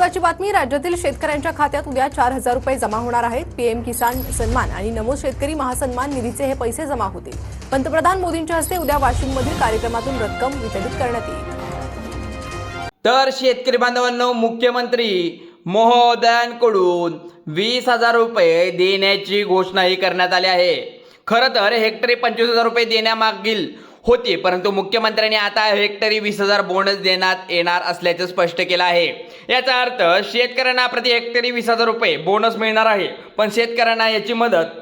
महत्वाची बातमी राज्यातील शेतकऱ्यांच्या खात्यात उद्या चार हजार रुपये जमा होणार आहेत. पीएम किसान सन्मान आणि नमो शेतकरी महासन्मान निधीचे हे पैसे जमा होतील. पंतप्रधान मोदींच्या हस्ते उद्या वाशिममधील कार्यक्रमातून रक्कम वितरित करण्यात येईल. तर शेतकरी बांधवांनो मुख्यमंत्री महोदयांकडून वीस हजार रुपये देण्याची घोषणाही करण्यात आली आहे. खरं तर हेक्टरी पंचवीस हजार रुपये देण्यामागील होती परंतु मुख्यमंत्र्यांनी आता हेक्टरी वीस हजार बोनस देण्यात येणार असल्याचं स्पष्ट केलं आहे. याचा अर्थ शेतकऱ्यांना प्रति हेक्टरी वीस हजार रुपये बोनस मिळणार आहे पण शेतकऱ्यांना याची मदत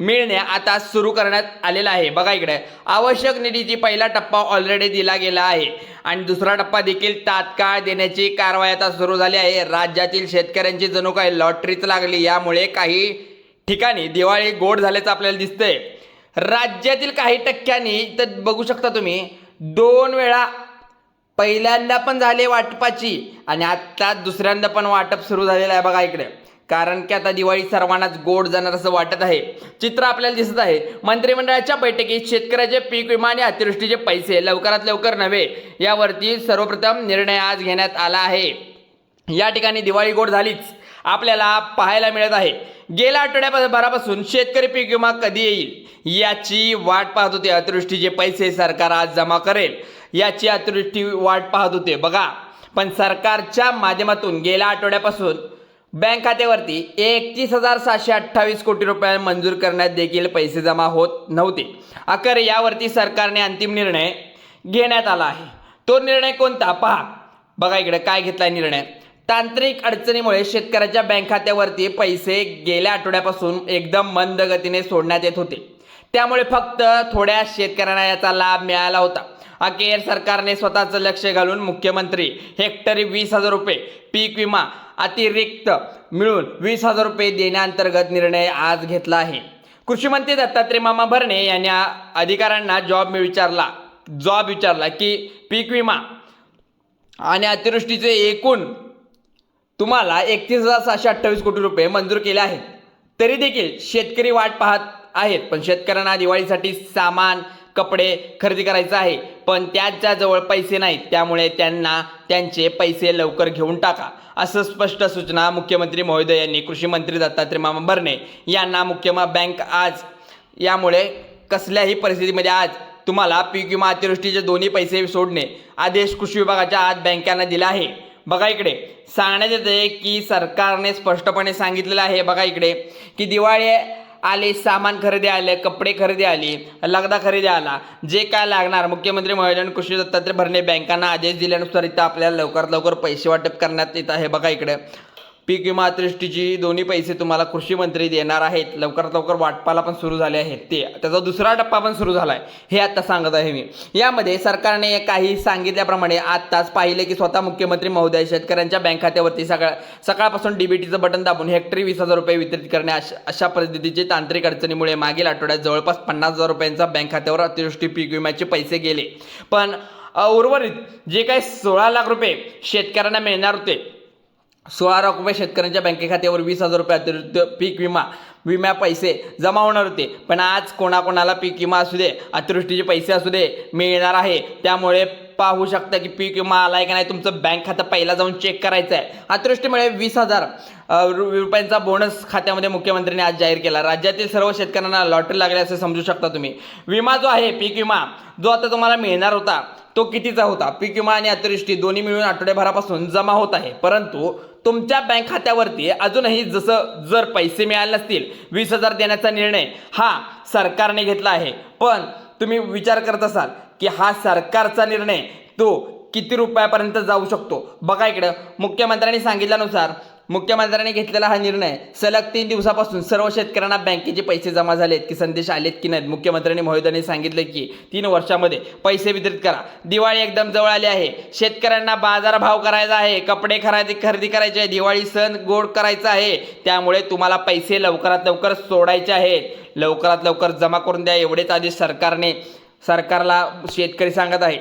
मिळणे आता सुरू करण्यात आलेला आहे. बघा इकडे आवश्यक निधीची पहिला टप्पा ऑलरेडी दिला गेला आहे. आणि दुसरा टप्पा देखील तात्काळ देण्याची कारवाई आता सुरू झाली आहे. राज्यातील शेतकऱ्यांची जणू काही लॉटरीच लागली यामुळे काही ठिकाणी दिवाळी गोड झाल्याचं आपल्याला दिसतंय. राज्यातील काही टक्क्यांनी तर बघू शकता तुम्ही दोन वेळा पहिल्यांदा पण झाले वाटपाची आणि आत्ता दुसऱ्यांदा पण वाटप सुरू झालेलं आहे बघा इकडे. कारण की आता दिवाळी सर्वांनाच गोड जाणार असं वाटत आहे. चित्र आपल्याला दिसत आहे. मंत्रिमंडळाच्या बैठकीत शेतकऱ्याचे पीक विमा आणि अतिवृष्टीचे पैसे लवकरात लवकर नव्हे यावरती सर्वप्रथम निर्णय आज घेण्यात आला आहे. या ठिकाणी दिवाळी गोड झालीच. आपल्याला पाहायला मिळत आहे. गेल्या आठवड्याभरापासून शेतकरी पीक विमा कधी येईल? याची वाट पाहत होते अतिवृष्टीचे पैसे सरकार आज जमा करेल याची अतिवृष्टी वाट पाहत होते. बघा पण सरकारच्या माध्यमातून गेल्या आठवड्यापासून बँक खात्यावरती एकतीस हजार सहाशे अठ्ठावीस कोटी रुपये मंजूर करण्यात देखील पैसे जमा होत नव्हते. अखेर यावरती सरकारने अंतिम निर्णय घेण्यात आला आहे. तो निर्णय कोणता? पहा. बघा इकडे काय घेतला निर्णय. तांत्रिक अडचणीमुळे शेतकऱ्याच्या बँक खात्यावरती पैसे गेल्या आठवड्यापासून एकदम मंद गतीने सोडण्यात येत होते. त्यामुळे फक्त थोड्या शेतकऱ्यांना याचा लाभ मिळाला होता. अखेर सरकारने स्वतःचं लक्ष घालून मुख्यमंत्री हेक्टरी वीस हजार रुपये पीक विमा अतिरिक्त मिळून वीस हजार रुपये देण्याअंतर्गत निर्णय आज घेतला आहे. कृषी मंत्री दत्तात्रय मामा भरणे यांनी अधिकाऱ्यांना जॉब विचारला जॉब विचारला की पीक विमा आणि अतिवृष्टीचे एकूण तुम्हाला एकतीस हजार सहाशे अठ्ठावीस कोटी रुपये मंजूर केले आहेत. तरी देखील शेतकरी वाट पाहत आहेत पण शेतकऱ्यांना दिवाळीसाठी सामान कपडे खरेदी करायचं आहे. पण त्यांच्याजवळ पैसे नाहीत त्यामुळे त्यांना त्यांचे पैसे लवकर घेऊन टाका. असं स्पष्ट सूचना मुख्यमंत्री महोदय यांनी कृषी मंत्री दत्तात्रय मामा भरणे यांना मुख्यमा बँक आज यामुळे कसल्याही परिस्थितीमध्ये आज तुम्हाला पीक विमा अतिवृष्टीचे दोन्ही पैसे सोडणे आदेश कृषी विभागाच्या आज बँकांना दिला आहे. बघा इकडे. सांगण्यात येते की सरकारने स्पष्टपणे सांगितलेलं आहे बघा इकडे की दिवाळी आले सामान खरेदी आले कपडे खरेदी आली लगदा खरेदी आला जे काय लागणार मुख्यमंत्री महोदयाने कृषी दत्तात्रय भरणे बँकांना आदेश दिल्यानुसार इथं आपल्याला लवकरात लवकर पैसे वाटप करण्यात येत आहे. बघा इकडे. पीक विमा अतिवृष्टीची दोन्ही पैसे तुम्हाला कृषी मंत्री देणार आहेत. लवकरात लवकर वाटपाला पण सुरू झाले आहेत ते. त्याचा दुसरा टप्पा पण सुरू झाला आहे हे आता सांगत आहे मी. यामध्ये सरकारने काही सांगितल्याप्रमाणे आत्ताच पाहिले की स्वतः मुख्यमंत्री महोदय शेतकऱ्यांच्या बँक खात्यावरती सकाळ सकाळपासून डीबीटीचं बटन दाबून हेक्टरी वीस हजार रुपये वितरित करणे अशा अशा पद्धतीचे तांत्रिक अडचणीमुळे मागील आठवड्यात जवळपास पन्नास हजार रुपयांचा बँक खात्यावर अतिवृष्टी पीक विम्याचे पैसे गेले. पण उर्वरित जे काही सोळा लाख रुपये शेतकऱ्यांना मिळणार होते सोळा लाख रुपये शेतकऱ्यांच्या बँके खात्यावर वीस हजार रुपये अतिरिक्त पीक विमा विमा पैसे जमा होणार होते. पण आज कोणाकोणाला पीक विमा असू दे अतिवृष्टीचे पैसे असू दे मिळणार आहे. त्यामुळे पाहू शकता की पीक विमा आला आहे का नाही तुमचं बँक खातं पहिला जाऊन चेक करायचं आहे अतिवृष्टीमुळे वीस हजार रु- रुपयांचा बोनस खात्यामध्ये मुख्यमंत्र्यांनी आज जाहीर केला. राज्यातील सर्व शेतकऱ्यांना लॉटरी लागली असं समजू शकता तुम्ही. विमा जो आहे पीक विमा जो आता तुम्हाला मिळणार होता तो कितीचा होता? पीक विमा आणि अतिवृष्टी दोन्ही मिळून आठवड्याभरापासून जमा होत आहे. परंतु तुमच्या बँक खात्यावरती अजूनही जसं जर पैसे मिळाले नसतील वीस हजार देण्याचा निर्णय हा सरकारने घेतला आहे. पण तुम्ही विचार करत असाल की हा सरकारचा निर्णय तो किती रुपयापर्यंत जाऊ शकतो? बघा इकडं. मुख्यमंत्र्यांनी सांगितल्यानुसार मुख्यमंत्र्यांनी घेतलेला हा निर्णय. सलग तीन दिवसापासून सर्व शेतकऱ्यांना बँकेचे पैसे जमा झालेत की संदेश आलेत की नाहीत? मुख्यमंत्र्यांनी महोदयांनी सांगितलं की तीन वर्षामध्ये पैसे वितरित करा. दिवाळी एकदम जवळ आली आहे. शेतकऱ्यांना बाजारभाव करायचा आहे. कपडे खरेदी खरेदी करायचे आहे. दिवाळी सण गोड करायचा आहे. त्यामुळे तुम्हाला पैसे लवकरात लवकर सोडायचे आहेत. लवकरात लवकर जमा करून द्या. एवढेच आदेश सरकारने सरकारला शेतकरी सांगत आहे.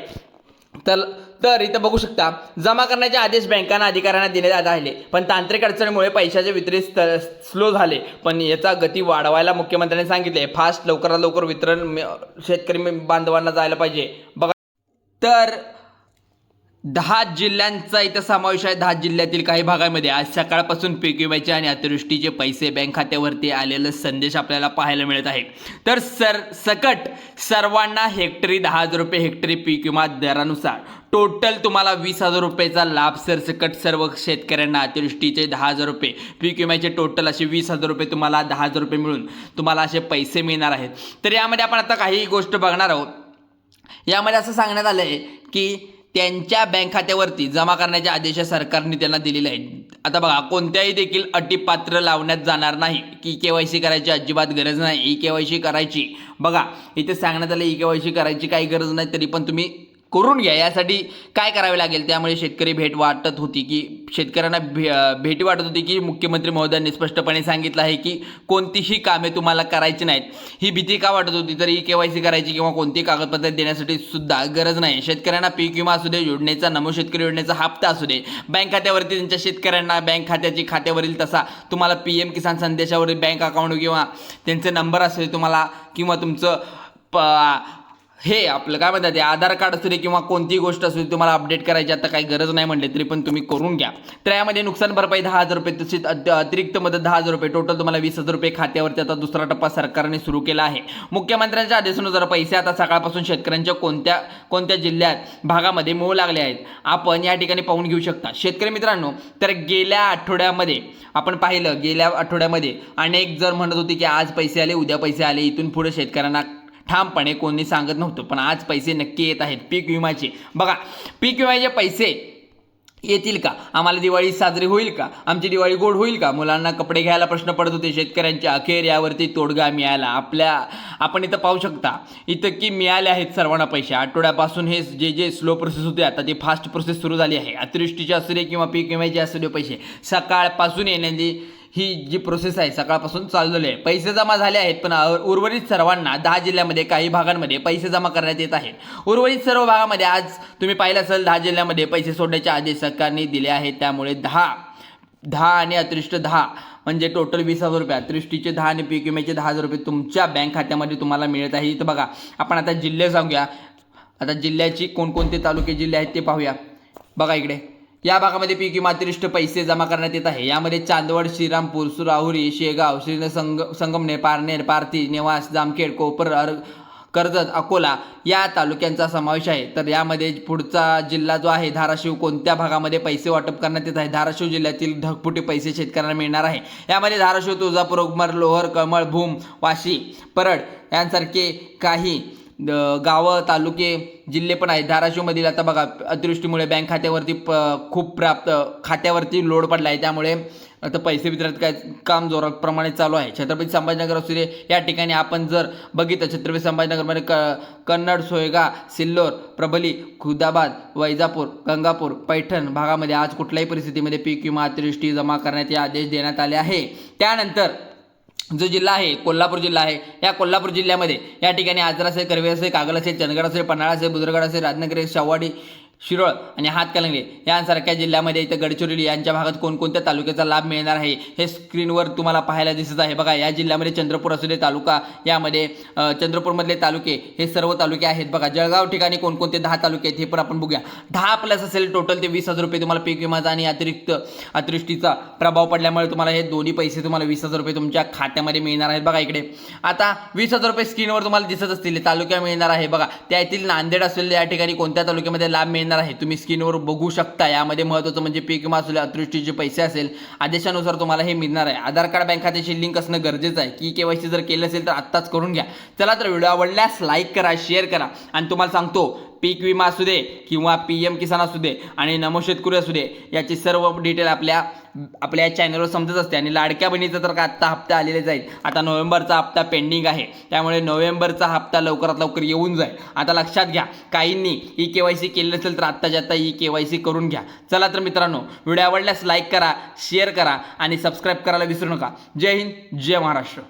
तर तर इथं बघू शकता जमा करण्याचे आदेश बँकांना अधिकाऱ्यांना देण्यात आले पण तांत्रिक अडचणीमुळे पैशाचे वितरित स्लो झाले. पण याचा गती वाढवायला मुख्यमंत्र्यांनी सांगितले. फास्ट लवकरात लवकर वितरण शेतकरी बांधवांना जायला पाहिजे. बघा तर दहा जिल्ह्यांचा इथं समावेश आहे. दहा जिल्ह्यातील काही भागामध्ये आज सकाळपासून पीक विम्याचे आणि अतिवृष्टीचे पैसे बँक खात्यावरती आलेला संदेश आपल्याला पाहायला मिळत आहे तर सर सकट सर्वांना हेक्टरी दहा हजार रुपये हेक्टरी पीक विमा दरानुसार. टोटल तुम्हाला वीस हजार रुपयेचा लाभ सरसकट सर्व शेतकऱ्यांना अतिवृष्टीचे दहा हजार रुपये पीक विम्याचे टोटल असे वीस हजार रुपये तुम्हाला दहा हजार रुपये मिळून तुम्हाला असे पैसे मिळणार आहेत. तर यामध्ये आपण आता काही गोष्ट बघणार आहोत. यामध्ये असं सांगण्यात आलं आहे की त्यांच्या बँक खात्यावरती जमा करण्याचे आदेश सरकारने त्यांना दिलेले आहेत. आता बघा कोणत्याही देखील अटीपात्र लावण्यात जाणार नाही. की के वाय सी करायची अजिबात गरज नाही. ई के वाय सी करायची. बघा इथे सांगण्यात आलं ई के वाय सी करायची काही गरज नाही तरी पण तुम्ही करून घ्या. यासाठी काय करावे लागेल? त्यामुळे शेतकरी भेट वाटत होती की शेतकऱ्यांना भे भेटी वाटत होती की मुख्यमंत्री महोदयांनी स्पष्टपणे सांगितलं आहे की कोणतीही कामे तुम्हाला करायची नाहीत. ही भीती का वाटत होती? तर ई के वाय सी करायची किंवा कोणती कागदपत्रे देण्यासाठी सुद्धा गरज नाही. शेतकऱ्यांना पीक विमा असू दे योजनेचा नमो शेतकरी योजनेचा हप्ता असू दे बँक खात्यावरती त्यांच्या शेतकऱ्यांना बँक खात्याची खात्यावरील तसा तुम्हाला पी एम किसान संदेशावरील बँक अकाउंट किंवा त्यांचे नंबर असेल तुम्हाला किंवा तुमचं प हे आपलं काय म्हणतात ते आधार कार्ड असू दे किंवा कोणतीही गोष्ट असू दे तुम्हाला अपडेट करायची आता काही गरज नाही म्हणले तरी पण तुम्ही करून घ्या. तर यामध्ये नुकसान भरपाई दहा हजार रुपये तसेच अतिरिक्त मदत दहा हजार रुपये. टोटल तुम्हाला वीस हजार रुपये खात्यावरती आता दुसरा टप्पा सरकारने सुरू केला आहे. मुख्यमंत्र्यांच्या आदेशानुसार पैसे आता सकाळपासून शेतकऱ्यांच्या कोणत्या कोणत्या जिल्ह्यात भागामध्ये मिळू लागले आहेत आपण या ठिकाणी पाहून घेऊ शकता. शेतकरी मित्रांनो तर गेल्या आठवड्यामध्ये आपण पाहिलं गेल्या आठवड्यामध्ये अनेक जर म्हणत होते की आज पैसे आले उद्या पैसे आले इथून पुढे शेतकऱ्यांना ठामपणे कोणी सांगत नव्हतं पण आज पैसे नक्की येत आहेत पीक विम्याचे. बघा पीक विम्याचे पैसे येतील का? आम्हाला दिवाळी साजरी होईल का? आमची दिवाळी गोड होईल का? मुलांना कपडे घ्यायला प्रश्न पडत होते शेतकऱ्यांच्या अखेर यावरती तोडगा मिळाला. आपल्या आपण इथं पाहू शकता इथं की मिळाले आहेत सर्वांना पैसे. आठवड्यापासून हे जे जे स्लो प्रोसेस होते आता ती फास्ट प्रोसेस सुरू झाली आहे. अतिवृष्टीचे असू दे किंवा पीक विम्याचे असू दे पैसे. सकाळपासून येण्याची ही जी प्रोसेस आहे सकाळपासून चालू झाली आहे. पैसे जमा झाले आहेत पण उर्वरित सर्वांना दहा जिल्ह्यामध्ये काही भागांमध्ये पैसे जमा करण्यात येत आहेत. उर्वरित सर्व भागामध्ये आज तुम्ही पाहिलं असेल दहा जिल्ह्यामध्ये पैसे सोडण्याचे आदेश सरकारने दिले आहेत. त्यामुळे दहा दहा आणि अतिरिक्त दहा म्हणजे टोटल वीस हजार रुपये अतिरिष्टीचे दहा आणि पीक विम्याचे दहा हजार रुपये तुमच्या बँक खात्यामध्ये तुम्हाला मिळत आहे. इथं बघा आपण आता जिल्हे सांगूया आता जिल्ह्याची कोणकोणते तालुके जिल्हे आहेत ते पाहूया. बघा इकडे. या भागामध्ये पीक विमा पैसे जमा करण्यात येत आहे. यामध्ये चांदवड श्रीरामपूर सुराहुरी शेगाव श्रीनगर संग संगमनेर पारनेर पारती नेवास जामखेड कोपर अर कर्जत अकोला या तालुक्यांचा समावेश आहे. तर यामध्ये पुढचा जिल्हा जो आहे धाराशिव कोणत्या भागामध्ये पैसे वाटप करण्यात येत आहे? धाराशिव जिल्ह्यातील ढगफुटी पैसे शेतकऱ्यांना मिळणार आहे. यामध्ये धाराशिव तुळजापूर उगमर लोहर कमळ भूम वाशी परड यांसारखे काही गावं तालुके जिल्हे पण आहेत. धाराशिवमधील आता बघा अतिवृष्टीमुळे बँक खात्यावरती प खूप प्राप्त खात्यावरती लोड पडला आहे त्यामुळे आता पैसे वितरण काय काम जोरात प्रमाणे चालू आहे. छत्रपती संभाजीनगर असू दे या ठिकाणी आपण जर बघितलं छत्रपती संभाजीनगरमध्ये क कन्नड सोयगा सिल्लोर प्रबली खुदाबाद वैजापूर गंगापूर पैठण भागामध्ये आज कुठल्याही परिस्थितीमध्ये पीक विमा अतिवृष्टी जमा करण्याचे आदेश देण्यात आले आहे. त्यानंतर जो जिल्हा आहे कोल्हापूर जिल्हा आहे या कोल्हापूर जिल्ह्यामध्ये या ठिकाणी आजरा असेल करवे असेल कागल असेल चंदगड असेल पन्हाळा असेल बुद्रगड असेल राजनगरी शवाडी शिरोळ आणि हातकलंगले यांसारख्या जिल्ह्यामध्ये इथं गडचिरोली यांच्या भागात कोणकोणत्या तालुक्याचा लाभ मिळणार आहे हे स्क्रीनवर तुम्हाला पाहायला दिसत आहे. बघा या जिल्ह्यामध्ये चंद्रपूर असू दे तालुका यामध्ये चंद्रपूरमधले तालुके हे सर्व तालुके आहेत. बघा जळगाव ठिकाणी कोणकोणते दहा तालुके आहेत हे पण आपण बघूया. दहा प्लस असेल टोटल ते वीस हजार रुपये तुम्हाला पीक विमाचा आणि अतिरिक्त अतिवृष्टीचा प्रभाव पडल्यामुळे तुम्हाला हे दोन्ही पैसे तुम्हाला वीस हजार रुपये तुमच्या खात्यामध्ये मिळणार आहेत. बघा इकडे. आता वीस हजार रुपये स्क्रीनवर तुम्हाला दिसत असतील तालुक्या मिळणार आहे. बघा त्यातील नांदेड असेल या ठिकाणी कोणत्या तालुक्यामध्ये लाभ मिळणार आहे. तुम्ही स्क्रीनवर बघू शकता. यामध्ये महत्त्वाचं म्हणजे पीक विमा असेल अतिवृष्टीचे पैसे असेल आदेशानुसार तुम्हाला हे मिळणार आहे. आधार कार्ड बँक खात्याची लिंक असणं गरजेचं आहे. की केवायसी जर केलं असेल तर आत्ताच करून घ्या. चला तर व्हिडिओ आवडल्यास लाईक करा शेअर करा. आणि तुम्हाला सांगतो पीक विमा असू दे किंवा पी एम किसान असू दे आणि नमो शेतकरी असू दे याची सर्व डिटेल आपल्या आपल्या चॅनलवर समजत असते आणि लाडक्या बहिणीचा तर का आत्ता हप्ता आलेलेच जाईल. आता नोव्हेंबरचा हप्ता पेंडिंग आहे. त्यामुळे नोव्हेंबरचा हप्ता लवकरात लवकर येऊन जाईल. आता लक्षात घ्या काहींनी ई के वाय सी केली नसेल तर आत्ताच्या आत्ता ई के वाय सी करून घ्या. चला तर मित्रांनो व्हिडिओ आवडल्यास लाईक करा शेअर करा आणि सबस्क्राईब करायला विसरू नका. जय हिंद जय महाराष्ट्र.